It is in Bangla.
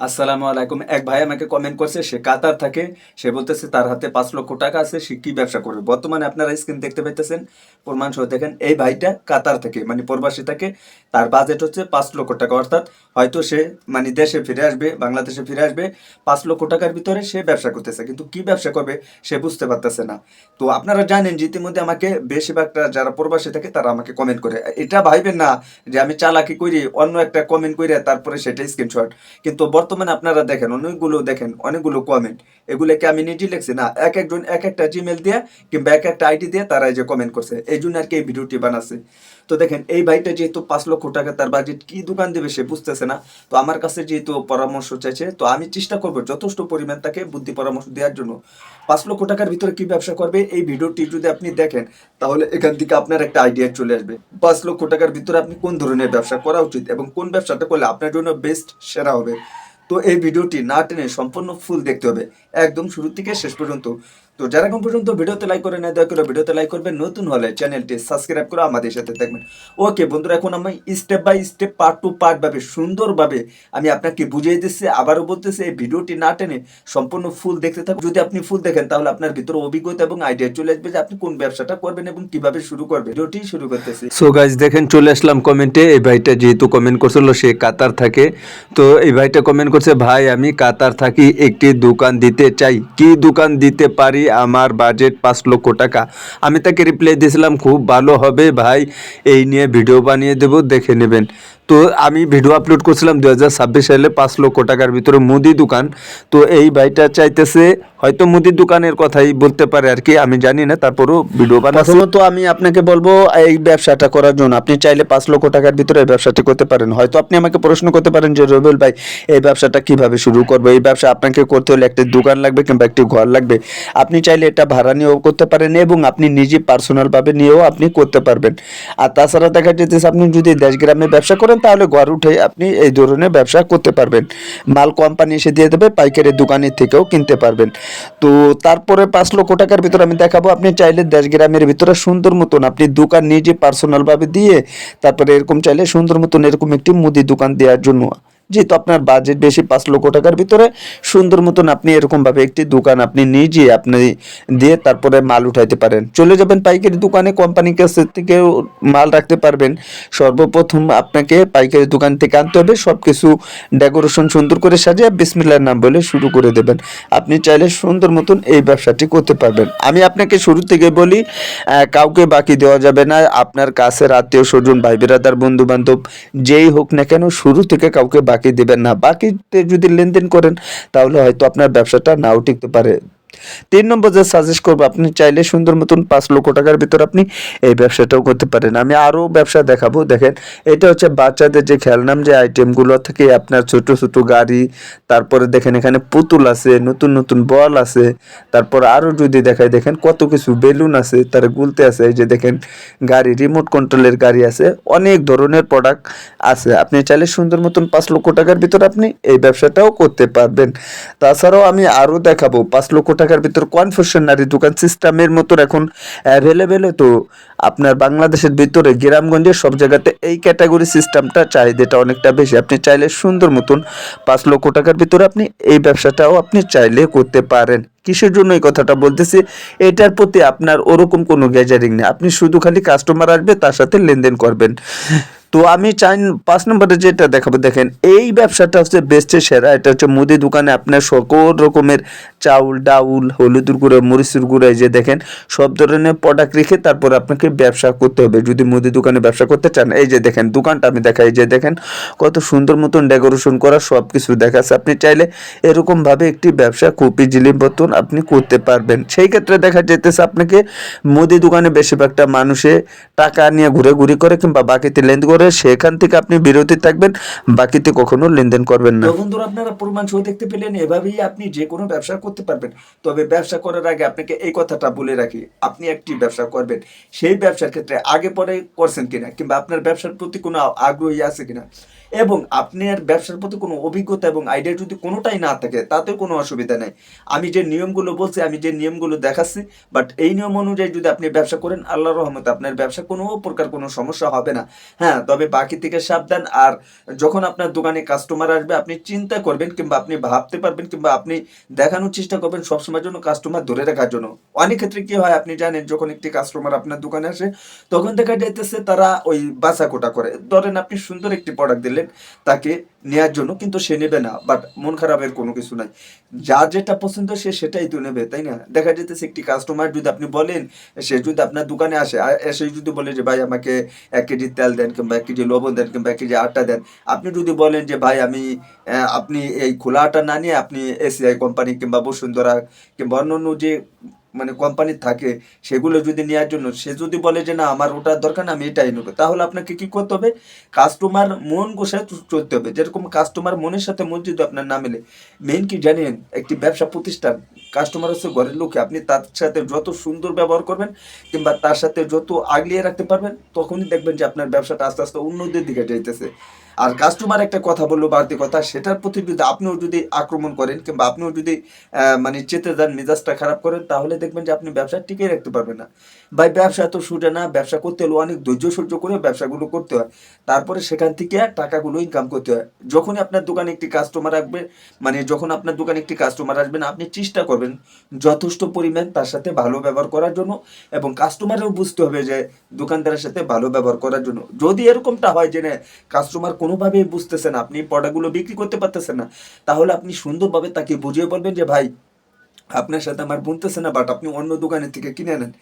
আসসালামু আলাইকুম। এক ভাই আমাকে কমেন্ট করছে, সে কাতার থাকে, সে বলতেছে তার হাতে পাঁচ লক্ষ টাকা আছে, সে কি ব্যবসা করবে? বর্তমানে আপনারা স্ক্রিন দেখতে পাইতেছেন, প্রমাণ সহ দেখেন, এই ভাইটা কাতার থেকে মানে প্রবাসী থাকে, তার বাজেট হচ্ছে পাঁচ লক্ষ টাকা। অর্থাৎ হয়তো সে মানে দেশে ফিরে আসবে, বাংলাদেশে ফিরে আসবে, পাঁচ লক্ষ টাকার ভিতরে সে ব্যবসা করতেছে। কিন্তু কি ব্যবসা করবে, সে বুঝতে পারতেছে না। তো আপনারা জানেন যে ইতিমধ্যে আমাকে বেশিরভাগটা যারা প্রবাসী থাকে, তারা আমাকে কমেন্ট করে। এটা ভাইবেন না যে আমি চালাকি করি, অন্য একটা কমেন্ট করে তারপরে সেটা স্ক্রিনশট কিন্তু বর্তমানে আপনারা দেখেন, অনেকগুলো দেখেন, অনেকগুলো কমেন্ট এগুলোকে আমি নিজে লিখছি না, এক একজন, এক একটা জিমেল দিয়ে কিংবা এক একটা আইডি দিয়ে তারা এই যে কমেন্ট করছে। এই জন্য আর কি এই ভিডিওটি বানাচ্ছে। তো দেখেন, এই ভাইটা যেহেতু পাঁচ লক্ষ টাকা তার বাজেট কি দোকান দেবে সে বুঝতেছে না। তো আমার কাছে যেহেতু পরামর্শ চাইছে, তো আমি চেষ্টা করব যথেষ্ট পরিমাণ তাকে বুদ্ধি পরামর্শ দেওয়ার জন্য। পাঁচ লক্ষ টাকার ভিতরে কি ব্যবসা করবে, এই ভিডিওটি যদি আপনি দেখেন, তাহলে এখান থেকে আপনার একটা আইডিয়া চলে আসবে। পাঁচ লক্ষ টাকার ভিতরে আপনি কোন ধরনের ব্যবসা করা উচিত এবং কোন ব্যবসাটা করলে আপনার জন্য বেস্ট সেরা হবে? তো এই ভিডিওটি না টেনে সম্পূর্ণ ফুল দেখতে হবে। একদম শুরু থেকে শেষ পর্যন্ত তো যারা এখন পর্যন্ত ভিডিওতে লাইক করে না দয়া করে ভিডিওতে লাইক করবেন। নতুন হলে চ্যানেলটি সাবস্ক্রাইব করে আমাদের সাথে থাকবেন। ওকে বন্ধুরা, এখন আমি step by step part to part ভাবে, সুন্দরভাবে আমি আপনাকে বুঝিয়ে দিচ্ছি, আবারও বলতেছি, এই ভিডিওটি না টেনে সম্পূর্ণ ফুল দেখতে থাকুন। যদি আপনি ফুল দেখেন, তাহলে আপনার ভিতরে অভিজ্ঞতা এবং আইডিয়া চলে আসবে যে আপনি কোন ব্যবসাটা করবেন এবং কীভাবে শুরু করবেন। ভিডিওটি শুরু করতেছি। সো গাইজ দেখেন, চলে আসলাম কমেন্টে এই ভাইটা যেহেতু কমেন্ট করছিল, সে কাতার থাকে। তো এই ভাইটা কমেন্ট করছে, ভাই, আমি কাতার থাকি, একটি দোকান দিতে চাই। কি দোকান দিতে পারি? আমার বাজেট পাঁচ লক্ষ টাকা। আমি তাকে রিপ্লাই দিয়েছিলাম, খুব ভালো হবে ভাই, এই নিয়ে ভিডিও বানিয়ে দেব, দেখে নেবেন। তো আমি ভিডিও আপলোড করছিলাম দু হাজার ছাব্বিশ সালে পাঁচ লক্ষ টাকার ভিতরে মুদি দোকান। তো এই ভাইটা চাইতেছে, হয়তো মুদির দোকানের কথাই বলতে পারে আর কি, আমি জানি না, তারপরও ভিডিও বানাচ্ছি। তো আমি আপনাকে বলব, এই ব্যবসাটা করার জন্য, আপনি চাইলে পাঁচ লক্ষ টাকার ভিতরে এই ব্যবসাটি করতে পারেন। হয়তো আপনি আমাকে প্রশ্ন করতে পারেন যে, রবিউল ভাই, এই ব্যবসাটা কীভাবে শুরু করব? এই ব্যবসা আপনাকে করতে হলে একটি দোকান লাগবে কিংবা একটি ঘর লাগবে। আপনি চাইলে এটা ভাড়া নিয়েও করতে পারেন এবং আপনি নিজে পার্সোনালভাবে নিয়েও আপনি করতে পারবেন। আর তাছাড়া দেখা যেতেছে আপনি যদি দেশ গ্রামে ব্যবসা করেন তাহলে ঘর উঠে আপনি এই ধরনের ব্যবসা করতে পারবেন। মাল কোম্পানি এসে দিয়ে দেবে, পাইকারি দোকানের থেকেও কিনতে পারবেন। তো তারপরে পাঁচ লক্ষ টাকার ভিতরে আমি দেখাবো, আপনি চাইলে দেশ গ্রামের ভিতরে সুন্দর মতন আপনি দোকান নিজে পার্সোনালভাবে দিয়ে, তারপরে এরকম চাইলে সুন্দর মতন এরকম একটি মুদি দোকান দেওয়ার জন্য। যেহেতু আপনার বাজেট বেশি, পাঁচ লক্ষ টাকার ভিতরে, সুন্দর মতন আপনি এরকমভাবে একটি দোকান আপনি নিজে আপনি দিয়ে তারপরে মাল উঠাইতে পারেন। চলে যাবেন পাইকারি দোকানে কোম্পানির কাছে থেকে মাল রাখতে পারবেন। সর্বপ্রথম আপনাকে পাইকারি দোকান থেকে আনতে হবে সব কিছু ডেকোরেশন সুন্দর করে সাজিয়ে বিসমিল্লার নাম বলে শুরু করে দেবেন। আপনি চাইলে সুন্দর মতন এই ব্যবসাটি করতে পারবেন। আমি আপনাকে শুরু থেকে বলি কাউকে বাকি দেওয়া যাবে না। আপনার কাছের আত্মীয় স্বজন ভাই বেরাদার বন্ধু বান্ধব যেই হোক না কেন, শুরু থেকে কাউকে বাকি দেবেন না। বাকিতে যদি লেনদেন করেন তাহলে হয়তো আপনার ব্যবসাটা নাও টিকতে পারে। তিন নম্বর যে সাজেস্ট করব, আপনি চাইলে সুন্দর মতন পাঁচ লক্ষ টাকার ভিতর আপনি এই ব্যবসাটাও করতে পারেন। আমি আরও ব্যবসা দেখাবো, দেখেন, এটা হচ্ছে বাচ্চাদের যে খেলনাম, যে আইটেমগুলো থেকে, আপনার ছোট ছোট গাড়ি, তারপরে দেখেন এখানে পুতুল আছে, নতুন নতুন বল আছে, তারপর আরও যদি দেখায় দেখেন কত কিছু বেলুন আছে, তার গুলতে আছে, এই যে দেখেন গাড়ি রিমোট কন্ট্রোলের গাড়ি আছে, অনেক ধরনের প্রোডাক্ট আছে। আপনি চাইলে সুন্দর মতন পাঁচ লক্ষ টাকার ভিতর আপনি এই ব্যবসাটাও করতে পারবেন। তাছাড়াও আমি আরও দেখাবো, পাঁচ লক্ষ টাকার ভিতর কনফেশনারি দোকান সিস্টেমের মতো এখন অ্যাভেলেবেল তো আপনার বাংলাদেশের ভিতরে গ্রামগঞ্জে সব জায়গাতে এই ক্যাটাগরি সিস্টেমটা চাহিদাটা অনেকটা বেশি। আপনি চাইলে সুন্দর মতন পাঁচ লক্ষ টাকার ভিতরে আপনি এই ব্যবসাটাও আপনি চাইলে করতে পারেন। কিসের জন্য এই কথাটা বলতেছি? এটার প্রতি আপনার ওরকম কোনো গ্যাজারিং নেই। আপনি শুধু খালি কাস্টমার আসবে, তার সাথে লেনদেন করবেন। তো আমি চাই পাঁচ নম্বরে যেটা দেখাবো, দেখেন, এই ব্যবসাটা হচ্ছে বেস্টের সেরা, এটা হচ্ছে মুদি দোকানে আপনার সকল রকমের চাউল, ডাউল, হলুদের গুঁড়ো, মরিচের গুঁড়ো যে দেখেন, সব ধরনের প্রোডাক্ট রেখে তারপর আপনাকে ব্যবসা করতে হবে। যদি মুদি দোকানে ব্যবসা করতে চান, এই যে দেখেন, দোকানটা আমি দেখাই যে দেখেন, কত সুন্দর মতন ডেকোরেশন করা সব কিছু দেখাচ্ছে। আপনি চাইলে এরকমভাবে একটি ব্যবসা খুব জিলি মতন আপনি করতে পারবেন। সেই ক্ষেত্রে দেখা যেতেছে আপনাকে মুদি দোকানে বেশিরভাগটা মানুষে টাকা নিয়ে ঘুরে ঘুরি করে কিংবা বাকিতে লেনদেন করে সেখান থেকে আপনি বিরতি থাকবেন, বাকিতে কখনো লেনদেন করবেন না। বন্ধুরা, আপনারা প্রমাণ সহ দেখতে পেলেন, এভাবেই আপনি যে কোনো ব্যবসা করতে পারবেন। তবে ব্যবসা করার আগে আপনাকে এই কথাটা বলে রাখি, আপনি একটি ব্যবসা করবেন। সেই ব্যবসার ক্ষেত্রে আগে পরে করছেন কিনা, কিংবা আপনার ব্যবসার প্রতি কোনো আগ্রহী আছে কিনা এবং আপনার ব্যবসার প্রতি কোনো অভিজ্ঞতা এবং আইডিয়া যদি কোনোটাই না থাকে, তাতেও কোনো অসুবিধা নেই। আমি যে নিয়মগুলো বলছি, আমি যে নিয়মগুলো দেখাচ্ছি বাট এই নিয়ম অনুযায়ী যদি আপনি ব্যবসা করেন আল্লাহ রহমতে আপনার ব্যবসা কোনো প্রকার কোনো সমস্যা হবে না। হ্যাঁ তবে বাকি থেকে সাবধান, আর যখন আপনার দোকানে কাস্টমার আসবে, আপনি চিন্তা করবেন কিংবা আপনি ভাবতে পারবেন কিংবা আপনি দেখানোর চেষ্টা করবেন সবসময়ের জন্য কাস্টমার ধরে রাখার জন্য। অনেক ক্ষেত্রে কি হয়, আপনি জানেন যখন একটি কাস্টমার আপনার দোকানে আসে, তখন দেখা যাইতেছে তারা ওই বাছা কোটা করে। ধরেন আপনি সুন্দর একটি প্রোডাক্ট দিলেন তাকে নেয়ার জন্য, কিন্তু সে নেবে না বাট মন খারাপের কোনো কিছু নাই। যার যেটা পছন্দ, সে সেটাই তো নেবে, তাই না? দেখা যেতেছে একটি কাস্টমার যদি আপনি বলেন, সে যদি আপনার দোকানে আসে এসে যদি বলে যে, ভাই, আমাকে এক কেজি তেল দেন কিংবা এক কেজি লবণ দেন কিংবা এক কেজি আটা দেন। আপনি যদি বলেন যে, ভাই, আমি আপনি এই খোলা আটা না নিয়ে আপনি এসিআই কোম্পানি কিংবা বসুন্ধরা কিংবা অন্য অন্য যে মানে কোম্পানি থাকে, সেগুলো যদি নেওয়ার জন্য, সে যদি বলে যে না, আমার ওটার দরকার না, আমি এটাই নেব। তাহলে আপনাকে কি করতে হবে? কাস্টমার মন গোসায় চলতে হবে। যেরকম কাস্টমার মনের সাথে মন যদি আপনার না মেলে মেন কি জানেন, একটি ব্যবসা প্রতিষ্ঠান কাস্টমার হচ্ছে ঘরের লোকে। আপনি তার সাথে যত সুন্দর ব্যবহার করবেন, কিংবা তার সাথে যত আগলিয়ে রাখতে পারবেন, তখনই দেখবেন যে আপনার ব্যবসাটা আস্তে আস্তে উন্নতির দিকে যাইতেছে। আর কাস্টমার একটা কথা বলল, বাড়তি কথা, সেটার প্রতি যদি আপনিও যদি আক্রমণ করেন কিংবা আপনিও যদি মানে চেতে যান, মেজাজটা খারাপ করেন, তাহলে দেখবেন যে আপনি ব্যবসা টিকে রাখতে পারবেন না। ভাই, ব্যবসা এত সোজা না, ব্যবসা করতে হলে অনেক ধৈর্য সহ্য করে ব্যবসাগুলো করতে হয়। তারপরে সেখান থেকে টাকাগুলো ইনকাম করতে হয়। যখনই আপনার দোকানে একটি কাস্টমার আসবে মানে যখন আপনার দোকানে একটি কাস্টমার আসবেন আপনি চেষ্টা করবেন যথেষ্ট পরিমাণ তার সাথে ভালো ব্যবহার করার জন্য এবং কাস্টমারেও বুঝতে হবে যে দোকানদারের সাথে ভালো ব্যবহার করার জন্য। যদি এরকমটা হয় যে কাস্টমার কোনোভাবেই বুঝতেছেন আপনি প্রোডাক্টগুলো বিক্রি করতে পারতেছেন না, তাহলে আপনি সুন্দরভাবে তাকে বুঝিয়ে বলবেন যে, ভাই, আপনার সাথে আমার বুনতেছে না বাট আপনি অন্য দোকানের থেকে কিনে নেন